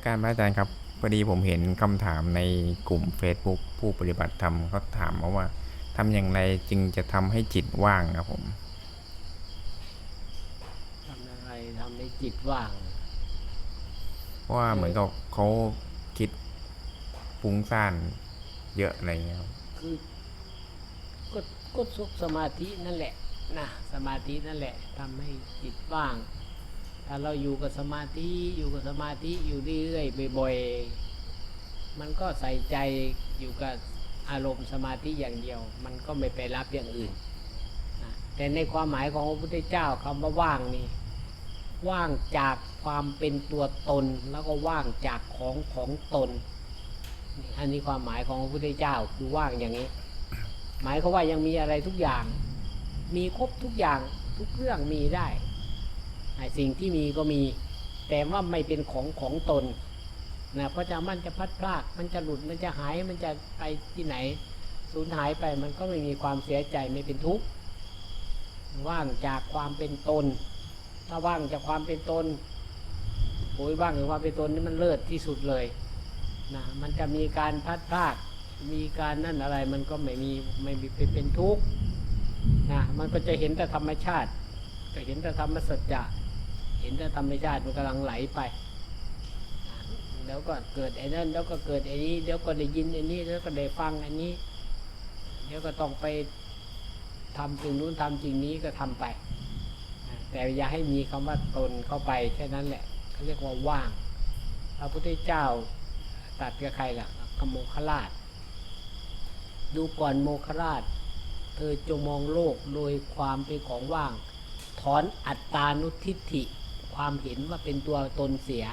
สการพระอาจารย์ครับพอดีผมเห็นคำถามในกลุ่ม Facebook ผู้ปฏิบัติธรรมเขาถามมาว่าทำอย่างไรจึงจะทำให้จิตว่างครับผมทำอะไรทำให้จิตว่างเพราะว่าเหมือนกับเขาคิดฟุ้งซ่านเยอะอะไรเงี้ยครับคือก็ก็สุขสมาธินั่นแหละนะสมาธินั่นแหละทำให้จิตว่าง ถ้าเราอยู่กับสมาธิอยู่กับสมาธิอยู่เรื่อยๆบ่อยๆมันก็ใส่ใจอยู่กับอารมณ์สมาธิอย่างเดียว มันก็ไม่ไปรับอย่างอื่นแต่ในความหมายของพระพุทธเจ้าคำว่าว่างนี่ว่างจากความเป็นตัวตนแล้วก็ว่างจากของของตน อันนี้ความหมายของพระพุทธเจ้าคือว่างอย่างนี้ หมายเขาว่ายังมีอะไรทุกอย่าง มีครบทุกอย่างทุกเรื่องมีได้ สิ่งที่มีก็มี แต่ว่าไม่เป็นของของตนนะเพราะจะมันจะพัดพลากมันจะหลุดมันจะหายมันจะไปที่ไหนสูญหายไปมันก็ไม่มีความเสียใจไม่เป็นทุกข์ว่างจากความเป็นตน ถ้าว่างจากความเป็นตนโอ้ยว่างจากความเป็นตนนี่มันเลิศที่สุดเลยนะมันจะมีการพัดพลากมีการนั่นอะไรมันก็ไม่มีไม่มีเป็นทุกข์นะมันก็จะเห็นแต่ธรรมชาติ จะเห็นแต่ธรรมสัจจะ เห็นแต่ธรรมชาติมันกำลังไหลไปนะเดี๋ยวก็เกิดไอ้นั่นเดี๋ยวก็เกิดไอ้นี้เดี๋ยวก็ได้ยินไอ้นี้เดี๋ยวก็ได้ฟังอันนี้ เดี๋ยวก็ต้องไปทำสิ่งนู้นทำสิ่งนี้ก็ทำไป แต่อย่าให้มีคำว่าตนเข้าไปแค่นั้นแหละเขาเรียกว่าว่างพระพุทธเจ้าตัดกับใครล่ะกับโมคราช ดูก่อนโมคราช เธอจงมองโลกโดยความเป็นของว่าง ถอนอัตตานุทิฏฐิ ความเห็นว่าเป็นตัวตนเสีย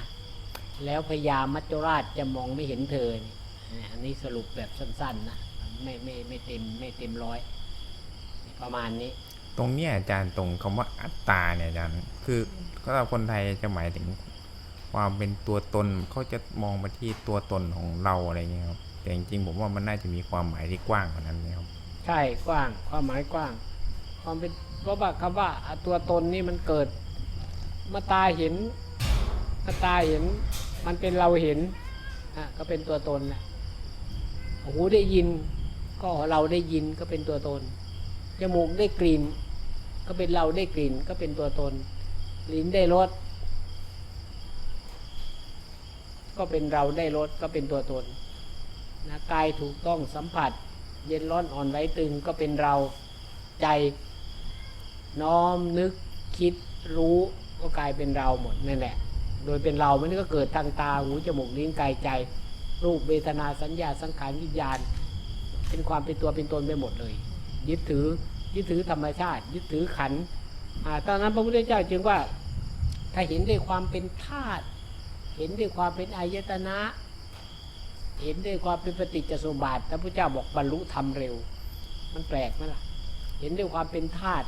แล้วพญามัจจุราชจะมองไม่เห็นเธอนี่อันนี้สรุปแบบสั้นๆนะไม่ไม่ไม่เต็มไม่เต็มร้อยประมาณนี้ ตรงเนี้ยอาจารย์ตรงคำว่าอัตตาเนี่ยอาจารย์คือสำหรับคนไทยจะหมายถึงความเป็นตัวตนเขาจะมองมาที่ตัวตนของเราอะไรเงี้ยครับแต่จริงๆผมว่ามันน่าจะมีความหมายที่กว้างกว่านั้นนะครับใช่กว้างความหมายกว้าง ความเป็นเพราะว่าคำว่าตัวตนนี่มันเกิด มาตาเห็นมาตาเห็น มันเป็นเราเห็นอะก็เป็นตัวตนแหละหูได้ยิน ก็เราได้ยินก็เป็นตัวตน จมูกได้กลิ่น ก็เป็นเราได้กลิ่น ก็เป็นตัวตน ลิ้นได้รส ก็เป็นเราได้รสก็เป็นตัวตนนะกายถูกต้องสัมผัส เย็นร้อนอ่อนไหวตึงก็เป็นเราใจ น้อมนึกคิดรู้ ก็กลายเป็นเราหมดนั่นแหละ โดยเป็นเรามันก็เกิดทางตาหูจมูกลิ้นกายใจ รูปเวทนาสัญญาสังขารวิญญาณ เป็นความเป็นตัวเป็นตนไปหมดเลย ยึดถือยึดถือธรรมชาติ ยึดถือขันอตอนนั้นพระพุทธเจ้าจึงว่าถ้าเห็นด้วยความเป็นธาตุเห็นด้วยความเป็นอายตนะ เห็นด้วยความเป็นปฏิจจสมบัติพระพุทธเจ้าบอกบรรลุธรรมเร็ว มันแปลกไหมล่ะ เห็นด้วยความเป็นธาตุ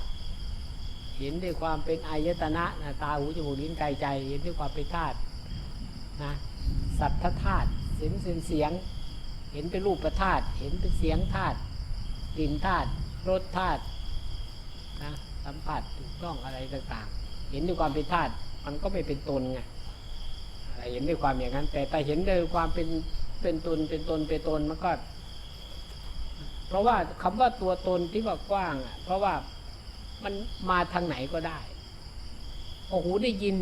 เห็นด้วยความเป็นอายตนะนะตาหูจมูกลิ้นกายใจ เห็นด้วยความเป็นธาตุนะสัทธธาตุเห็นเป็นเสียง เห็นเป็นรูปธาตุเห็นเป็นเสียงธาตุกลิ่นธาตุรสธาตุนะสัมผัสถูกต้องอะไรต่างๆ เห็นด้วยความเป็นธาตุมันก็ไม่เป็นตนไงเห็นด้วยความอย่างนั้น แต่แต่เห็นด้วยความเป็นเป็นตนเป็นตนเป็นตนมันก็ เพราะว่าคำว่าตัวตนที่ว่ากว้างอะเพราะว่า มันมาทางไหนก็ได้โอ้โหได้ยิน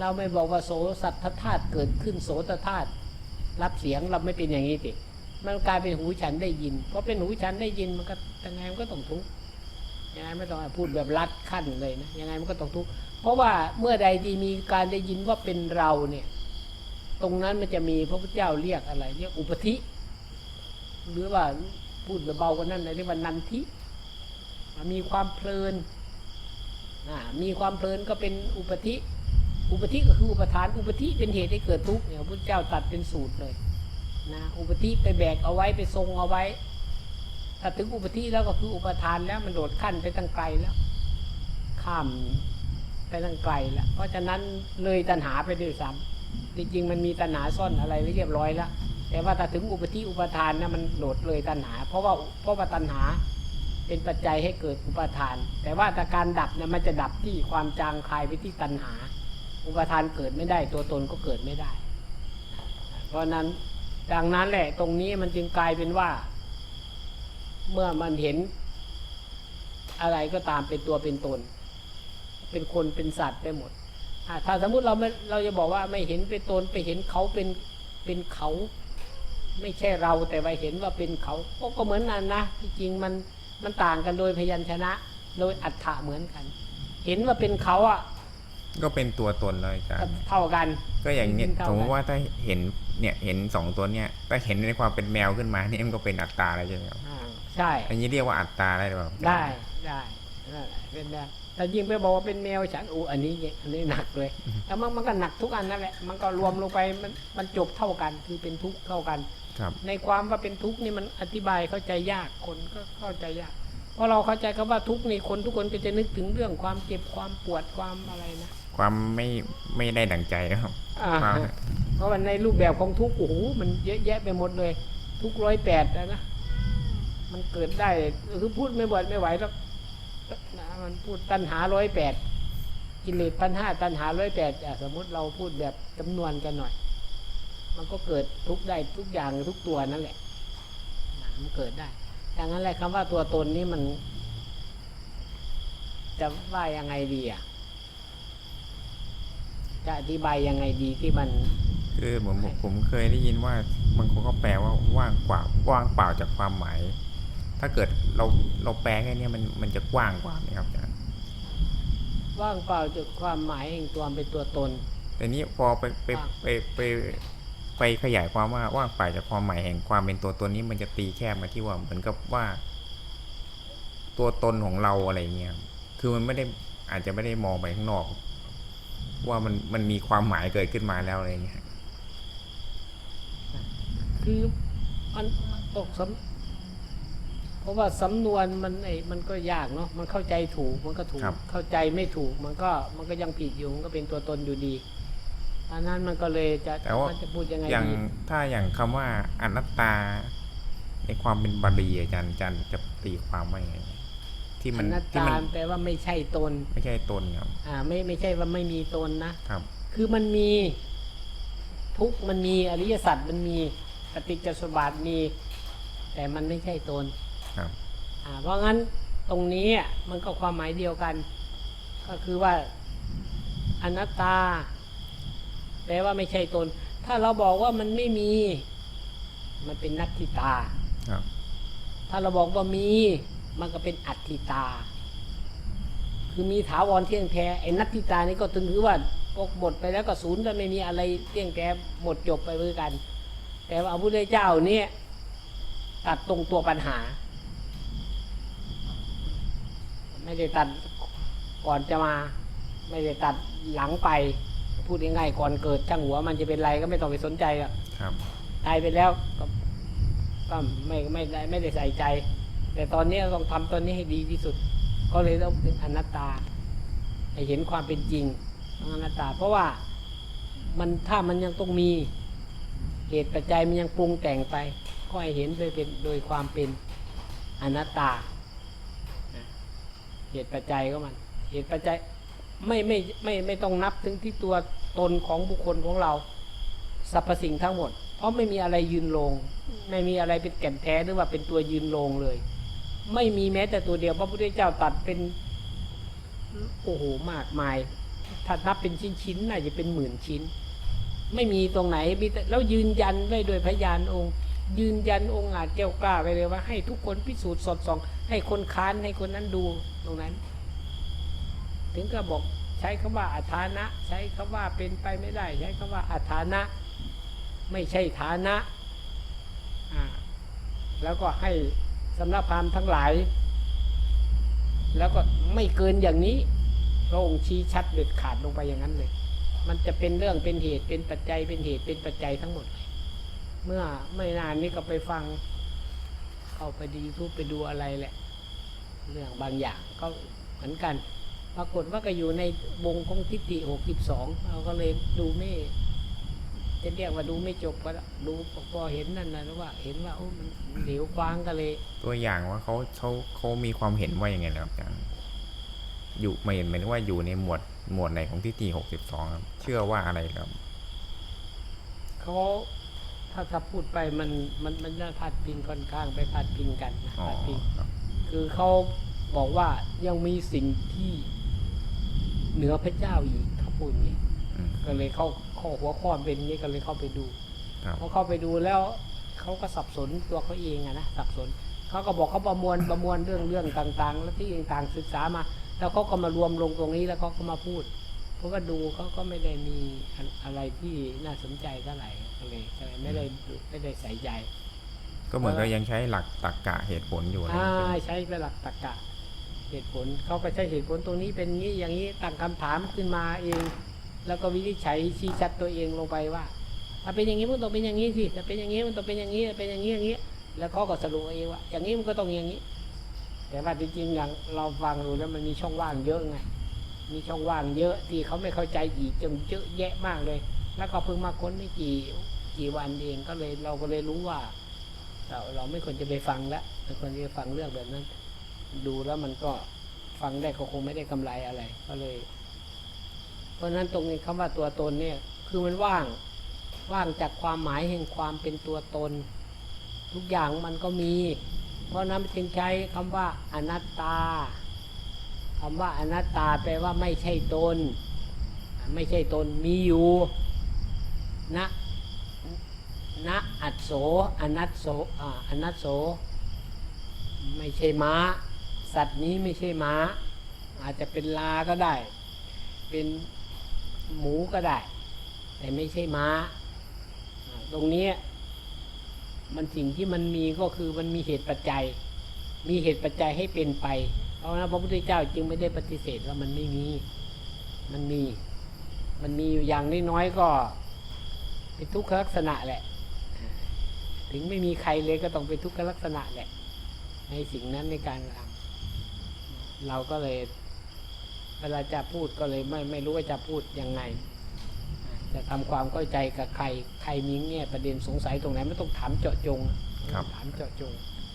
เราไม่บอกว่าโสสัทธธาตุเกิดขึ้นโสตธาตุรับเสียงเราไม่เป็นอย่างนี้สิมันกลายเป็นหูฉันได้ยิน เพราะเป็นหูฉันได้ยินมันก็ยังไงมันก็ต้องทุกข์ยังไงไม่ต้องพูดแบบรัดขั้นเลยนะยังไงมันก็ต้องทุกข์เพราะว่าเมื่อใดที่มีการได้ยินว่าเป็นเราเนี่ย ตรงนั้นมันจะมีพระพุทธเจ้าเรียกอะไรเรียกอุปธิ หรือว่าพูดเบาๆกว่านั้นเลยเรียกว่านันทิ มีความเพลินอ่ามีความเพลินก็เป็นอุปธิ อุปธิก็คืออุปทาน อุปธิเป็นเหตุให้เกิดทุกข์เนี่ยพระพุทธเจ้าตัดเป็นสูตรเลยนะอุปธิไปแบกเอาไว้ไปทรงเอาไว้ ถ้าถึงอุปธิแล้วก็คืออุปทานแล้วมันโดดขั้นไปตั้งไกลแล้ว ข้ามไปตั้งไกลแล้ว เพราะฉะนั้นเลยตัณหาไปด้วยซ้ำจริงๆมันมีตัณหาซ่อนอะไรไว้เรียบร้อยแล้วแต่ว่าถ้าถึงอุปธิอุปทานนะมันโดดเลยตัณหา เพราะว่าเพราะว่าตัณหา เป็นปัจจัยให้เกิดอุปทาน แต่ว่าแต่การดับเนี่ยมันจะดับที่ความจางคลายไปที่ตัณหา อุปทานเกิดไม่ได้ตัวตนก็เกิดไม่ได้ เพราะนั้นดังนั้นแหละตรงนี้มันจึงกลายเป็นว่า เมื่อมันเห็นอะไรก็ตามเป็นตัวเป็นตน เป็นคนเป็นสัตว์ไปหมดถ้าสมมุติเราไม่เราจะบอกว่าไม่เห็นเป็นตนไปเห็นเขาเป็นเป็นเขา ไม่ใช่เราแต่ว่าเห็นว่าเป็นเขาก็เหมือนกันนะที่จริงมัน มันต่างกันโดยพยัญชนะ โดยอัฏฐะเหมือนกัน เห็นว่าเป็นเขาอะ ก็เป็นตัวตนเลยอาจารก็ย์เท่ากัน ก็อย่างเนี้ยเท่ากันสมมติว่าถ้าเห็นเนี่ยเห็นสองตัวเนี่ยถ้าเห็นในความเป็นแมวขึ้นมานี่มันก็เป็นอัตตาแล้วใช่ไหมครับอ่าใช่ อันนี้เรียกว่าอัตตาได้หรือเปล่าได้ได้นั่นแหละเป็นได้ แต่ยิ่งไปบอกว่าเป็นแมวฉันอูอันนี้อันนี้หนักเลยแล้วมันมันก็หนักทุกอันนั่นแหละ มันก็รวมลงไปมันมันจบเท่ากันคือเป็นทุกข์เท่ากันครับ ในความว่าเป็นทุกข์นี่มันอธิบายเข้าใจยากคนก็เข้าใจยากเพราะเราเข้าใจคำว่าทุกข์นี่คนทุกคนก็จะนึกถึงเรื่องความเจ็บความปวดความอะไรนะความไม่ไม่ได้ดั่งใจนะครับอ่าครับเพราะว่าในรูปแบบของทุกข์โอ้โหมันเยอะแยะไปหมดเลย ทุกร้อยแปดนะนะมันเกิดได้คือพูดไม่บ่อยไม่ไหวแล้ว นะมันพูดตัณหาร้อยแปดกิเลสพันห้าตัณหาร้อยแปดสมมุติเราพูดแบบจำนวนกันหน่อย มันก็เกิดทุกได้ทุกอย่างทุกตัวนั่นแหละนะมันเกิดได้ดังนั้นแหละคำว่าตัวตนนี้มัน จะว่ายังไงดีอะจะอธิบายยังไงดีที่มัน คือผมผมเคยได้ยินว่าบางคนก็แปลว่าว่างเปล่าว่างเปล่าจากความหมาย ถ้าเกิดเราเราแปลแค่เนี้ยมันมันจะกว้างกว่าไหมครับอาจารย์ว่างเปล่าจากความหมายแห่งตัวเป็นตัวตน แต่นี้พอไปไปไปไปไปขยายความว่าว่างเปล่าจากความหมายแห่งความเป็นตัวตนนี้มันจะตีแคบมาที่ว่าเหมือนกับว่า ตัวตนของเราอะไรเงี้ยครับคือมันไม่ได้อาจจะไม่ได้มองไปข้างนอก ว่ามันมันมีความหมายเกิดขึ้นมาแล้วอะไรเงี้ยคือมันมันตกสำเพ ราะว่าสำนวนมันไอ้มันก็ยากเนาะมันเข้าใจถูกมันก็ถูกเข้าใจไม่ถูกมันก็มันก็ยังผิดอยู่มันก็เป็นตัวตนอยู่ดีอันนั้นมันก็เลยจะแต่ว่ามันจะพูดยังไงอย่างดีถ้าอย่างคำว่าอนัตตา ในความเป็นบาลีอาจารย์อาจารย์จะตีความว่ายังไงที่อมันนัตที่ตามันแปลว่าไม่ใช่ตน ไม่ใช่ตนครับอ่าไม่ไม่ใช่ว่าไม่มีตนนะ ครับ คือมันมีทุกข์มันมีอริยสัจมันมีปฏิจจสมบัติมี แต่มันไม่ใช่ตน ครับอ่าเพราะงั้นตรงนี้อะมันก็ความหมายเดียวกัน ก็คือว่าอนัตตา แปลว่าไม่ใช่ตน ถ้าเราบอกว่ามันไม่มี มันเป็นนัตถิตาครับถ้าเราบอกว่ามี มันก็เป็นอัตถิตา คือมีถาวรเที่ยงแท้ไอ้นัตถิตานี่ก็ถึงถือว่าปกบทไปแล้วก็ศูนย์แล้วไม่มีอะไรเที่ยงแท้หมดจบไปเหมือนกัน แต่ว่าพระพุทธเจ้าเนี่ยตัดตรงตัวปัญหา ไม่ได้ตัดก่อนจะมา ไม่ได้ตัดหลังไป พูดง่ายๆก่อนเกิดช่างหัวมันจะเป็นไรก็ไม่ต้องไปสนใจอะครับตายไปแล้วก็ก็ไม่ไม่ได้ไม่ได้ใส่ใจ แต่ตอนนี้ต้องทำตอนนี้ให้ดีที่สุด ก็เลยต้องเป็นอนัตตาให้เห็นความเป็นจริงของอนัตตา เพราะว่ามันถ้ามันยังต้องมีเหตุปัจจัยมันยังปรุงแต่งไป ก็ให้เห็นโดยเป็นโดยความเป็นอนัตตานะ เหตุปัจจัยก็มัน เหตุปัจจัยไม่ไม่ไม่ไม่ต้องนับถึงที่ตัวตนของบุคคลของเราสรรพสิ่งทั้งหมด เพราะไม่มีอะไรยืนลง ไม่มีอะไรเป็นแก่นแท้หรือว่าเป็นตัวยืนลงเลย ไม่มีแม้แต่ตัวเดียวพระพุทธเจ้าตัดเป็นโอ้โหมากมายถ้านับเป็นชิ้นชิ้นๆน่าจะเป็นหมื่นชิ้น ไม่มีตรงไหนมีแต่แล้วยืนยันไว้โดยพยานองค์ ยืนยันองค์อาจเจ้ากล้าไปเลยว่า ให้ทุกคนพิสูจน์สอดส่อง ให้คนค้านให้คนนั้นดูตรงนั้น ถึงก็บอกใช้คำว่าอัฐานะ ใช้คำว่าเป็นไปไม่ได้ ใช้คำว่าอัฐานะ ไม่ใช่ฐานะอ่าแล้วก็ให้สำนักพราหมณ์ทั้งหลาย แล้วก็ไม่เกินอย่างนี้พระองค์ชี้ชัดเด็ดขาดลงไปอย่างนั้นเลย มันจะเป็นเรื่องเป็นเหตุเป็นปัจจัยเป็นเหตุเป็นปัจจัยทั้งหมดเลย เมื่อไม่นานนี้ก็ไปฟัง เข้าไปดีทูปไปดูอะไรแหละ เรื่องบางอย่างก็เหมือนกัน ปรากฏว่าก็อยู่ในวงของทิฏฐิหกสิบสองเราก็เลยดูไม่จะเรียกว่าดูไม่จบก็ได้ดูพอเห็นนั่นนะว่า เห็นว่าโอ้มันเหลวกว้างก็เลย ตัวอย่างว่าเขาเขาเขามีความเห็นว่ายังไงนะครับอาจารย์อยู่ไม่เห็นหมายถึงว่าอยู่ในหมวดหมวดไหนของที่ตีหกสิบสองครับ เชื่อว่าอะไรครับเขา ถ้าถ้าพูดไปมันมันมันจะพาดพิงค่อนข้างไปพาดพิงกันนะอ๋อพาดพิง ครับคือเขาบอกว่ายังมีสิ่งที่เหนือพระเจ้าอีกเขาพูดอย่างนี้อืม ก็เลยเข้าข้อหัวข้อเป็นอย่างนี้ก็เลยเข้าไปดูครับ พอเข้าไปดูแล้วเขาก็สับสนตัวเขาเองอะนะสับสนเขาก็บอกเขาประมวลประมวลเรื่องเรื่องต่าง ๆ แล้วที่ต่างๆศึกษามา แล้วเขาก็มารวมลงตรงนี้แล้วเขาก็มาพูด เขาก็ดูเขาก็ไม่ได้มีอันอะไรที่น่าสนใจเท่าไหร่ก็เลยก็เลยไม่ได้ไม่ได้ใส่ใจ ก็เหมือนก็ยังใช้หลักตรรกะเหตุผลอยู่อะไรอ่าใช่ไหมใช้เป็นหลักตรรกะเหตุผลเขาก็ใช้เหตุผลตรงนี้เป็นงี้อย่างนี้ตั้งคำถามขึ้นมาเอง แล้วก็วินิจฉัยชี้ชัดตัวเองลงไปว่าถ้าเป็นอย่างนี้มันต้องเป็นอย่างนี้สิถ้าเป็นอย่างนี้มันต้องเป็นอย่างนี้เป็นอย่างนี้อย่างนี้ แล้วเขาก็สรุปเองว่าอย่างนี้มันก็ต้องอย่างนี้ แต่ว่าจริงๆอย่างเราฟังดูแล้วมันมีช่องว่างเยอะไง มีช่องว่างเยอะที่เขาไม่เข้าใจอีกจนเยอะแยะมากเลย แล้วก็เพิ่งมาค้นไม่กี่กี่วันเองก็เลยเราก็เลยรู้ว่า เราเราไม่ควรจะไปฟังล้วไม่ควรจะฟังเรื่องแบบนั้น ดูแล้วมันก็ฟังได้ก็คงไม่ได้กำไรอะไร ก็เลย เพราะฉะนั้นตรงนี้คำว่าตัวตนเนี่ย คือมันว่างว่างจากความหมายแห่งความเป็นตัวตน ทุกอย่างมันก็มี เพราะฉะนั้นจึงใช้คำว่าอนัตตา คำว่าอนัตตาแปลว่าไม่ใช่ตน ไม่ใช่ตนมีอยู่นะนะอัตโสอนัตโสอนัตโส ไม่ใช่ม้า สัตว์นี้ไม่ใช่ม้า อาจจะเป็นลาก็ได้ เป็นหมูก็ได้ แต่ไม่ใช่ม้า ตรงนี้มันสิ่งที่มันมีก็คือมันมีเหตุปัจจัย มีเหตุปัจจัยให้เป็นไป ราะฉะนั้นพระพุทธเจ้าจึงไม่ได้ปฏิเสธว่ามันไม่มี มันมี มันมีอยู่อย่างน้อยๆก็เป็นทุกขลักษณะแหละอ่าถึงไม่มีใครเลยก็ต้องเป็นทุกขลักษณะแหละ ในสิ่งนั้นในการทำเราก็เลยเวลาจะพูดก็เลยไม่ไม่รู้ว่าจะพูดยังไงอ่าจะทำความเข้าใจกับใคร ใครมีแง่ประเด็นสงสัยตรงไหนไม่ต้องถามเจาะจงครับถามเจาะจงค